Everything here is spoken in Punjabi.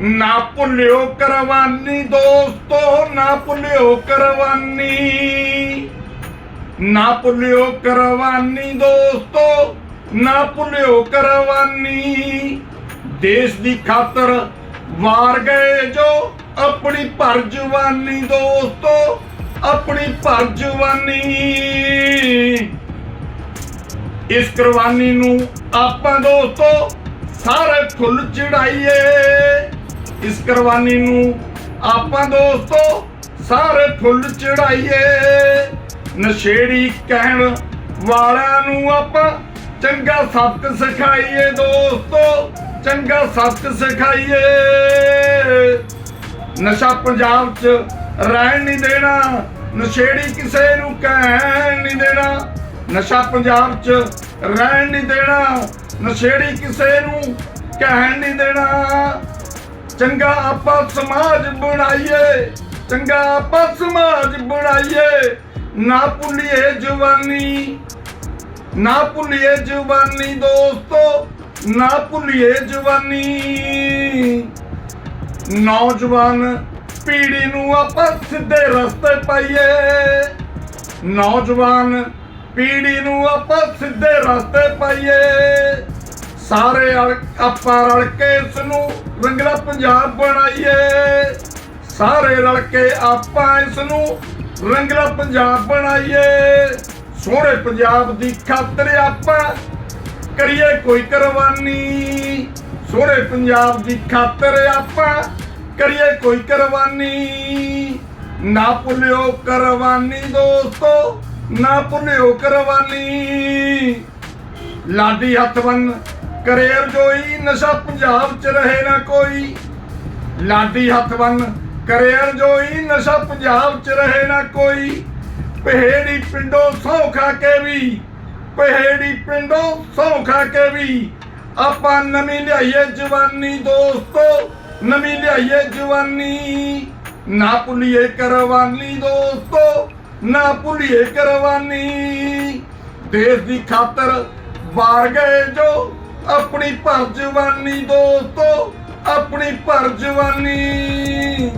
ਨਾ ਭੁੱਲਿਓ ਕਰਵਾਨੀ ਦੋਸਤੋ, ਨਾ ਭੁੱਲਿਓ ਕਰਵਾਨੀ ਨਾ ਭੁੱਲਿਓ ਕਰਵਾਨੀ ਦੋਸਤੋ, ਨਾ ਭੁੱਲਿਓ ਕਰਵਾਨੀ ਦੇਸ਼ ਦੀ ਖਾਤਰ ਵਾਰ ਗਏ ਜੋ ਆਪਣੀ ਭਰ ਜਵਾਨੀ ਦੋਸਤੋ, ਆਪਣੀ ਭਰ ਜਵਾਨੀ ਇਸ ਕੁਰਬਾਨੀ ਨੂੰ ਆਪਾਂ ਦੋਸਤੋ ਸਾਰੇ ਫੁੱਲ ਚੜਾਈਏ ਇਸ ਕੁਰਬਾਨੀ ਨੂੰ ਆਪਾਂ ਦੋਸਤੋ ਸਾਰੇ ਫੁੱਲ ਚੜਾਈਏ। ਨਸ਼ੇੜੀ ਕਹਿਣ ਵਾਲਿਆਂ ਨੂੰ ਆਪਾਂ ਚੰਗਾ ਸਬਕ ਸਿਖਾਈਏ ਦੋਸਤੋ, ਚੰਗਾ ਸਬਕ ਸਿਖਾਈਏ। ਨਸ਼ਾ ਪੰਜਾਬ 'ਚ ਰਹਿਣ ਨਹੀਂ ਦੇਣਾ, ਨਸ਼ੇੜੀ ਕਿਸੇ ਨੂੰ ਕਹਿਣ ਨਹੀਂ ਦੇਣਾ। ਨਸ਼ਾ ਪੰਜਾਬ 'ਚ ਰਹਿਣ ਨਹੀਂ ਦੇਣਾ, ਨਸ਼ੇੜੀ ਕਿਸੇ ਨੂੰ ਕਹਿਣ ਨਹੀਂ ਦੇਣਾ। ਚੰਗਾ ਆਪਾਂ ਸਮਾਜ ਬਣਾਈਏ, ਚੰਗਾ ਆਪਾਂ ਸਮਾਜ ਬਣਾਈਏ। ਨਾ ਭੁੱਲੀਏ ਜਵਾਨੀ, ਨਾ ਭੁੱਲੀਏ ਜਵਾਨੀ ਦੋਸਤੋ, ਨਾ ਭੁੱਲੀਏ ਜਵਾਨੀ। ਨੌਜਵਾਨ ਪੀੜੀ ਨੂੰ ਆਪਾਂ ਸਿੱਧੇ ਰਸਤੇ ਪਾਈਏ। ਨੌਜਵਾਨ ਪੀੜੀ ਨੂੰ ਆਪਾਂ ਸਿੱਧੇ ਰਸਤੇ ਪਾਈਏ। ਸਾਰੇ ਆਪਾਂ ਰਲ ਕੇ ਇਸ ਨੂੰ ਰੰਗਲਾ ਪੰਜਾਬ ਬਣਾਈਏ। ਸਾਰੇ ਰਲ ਕੇ ਆਪਾਂ ਇਸ ਨੂੰ ਰੰਗਲਾ ਪੰਜਾਬ ਬਣਾਈਏ। ਸੋਹਣੇ ਪੰਜਾਬ ਦੀ ਖਾਤਰ ਆਪਾਂ ਕਰੀਏ ਕੋਈ ਕੁਰਬਾਨੀ। ਸੋਹਣੇ ਪੰਜਾਬ ਦੀ ਖਾਤਰ ਆਪਾਂ ਕਰੀਏ ਕੋਈ ਕੁਰਬਾਨੀ। ਨਾ ਭੁੱਲਿਓ ਕੁਰਬਾਨੀ ਦੋਸਤੋ, ਨਾ ਭੁੱਲਿਓ ਕੁਰਬਾਨੀ। ਲਾਡੀ ਹੱਥ ਬੰਨ ਕਰੇ ਅਰਜੋਈ ਨਸ਼ਾ ਪੰਜਾਬ ਚ ਰਹੇ ਨਾ ਕੋਈ। ਲਾਡੀ ਹੱਥ ਬੰਨ ਕਰੇ ਅਰਜੋਈ ਨਸ਼ਾ ਪੰਜਾਬ ਚ ਰਹੇ ਨਾ ਕੋਈ। ਪਹੇੜੀ ਪਿੰਡੋਂ ਸੌ ਖਾ ਕੇ ਵੀ, ਪਹੇੜੀ ਪਿੰਡੋਂ ਸੌ ਖਾ ਕੇ ਵੀ। ਆਪਾਂ ਨਵੀਂ ਲਿਆਈਏ ਜਵਾਨੀ ਦੋਸਤੋ, ਨਵੀਂ ਲਿਆਈਏ ਜਵਾਨੀ। ਨਾ ਭੁੱਲੀਏ ਕਰਵਾਨੀ ਦੋਸਤੋ, ਨਾ ਭੁੱਲੀਏ ਕਰਵਾਨੀ ਦੇਸ਼ ਦੀ ਖਾਤਰ ਵਾਰ ਗਏ ਜੋ ਆਪਣੀ ਭਰ ਜਵਾਨੀ ਦੋਸਤੋ ਆਪਣੀ ਭਰ ਜਵਾਨੀ।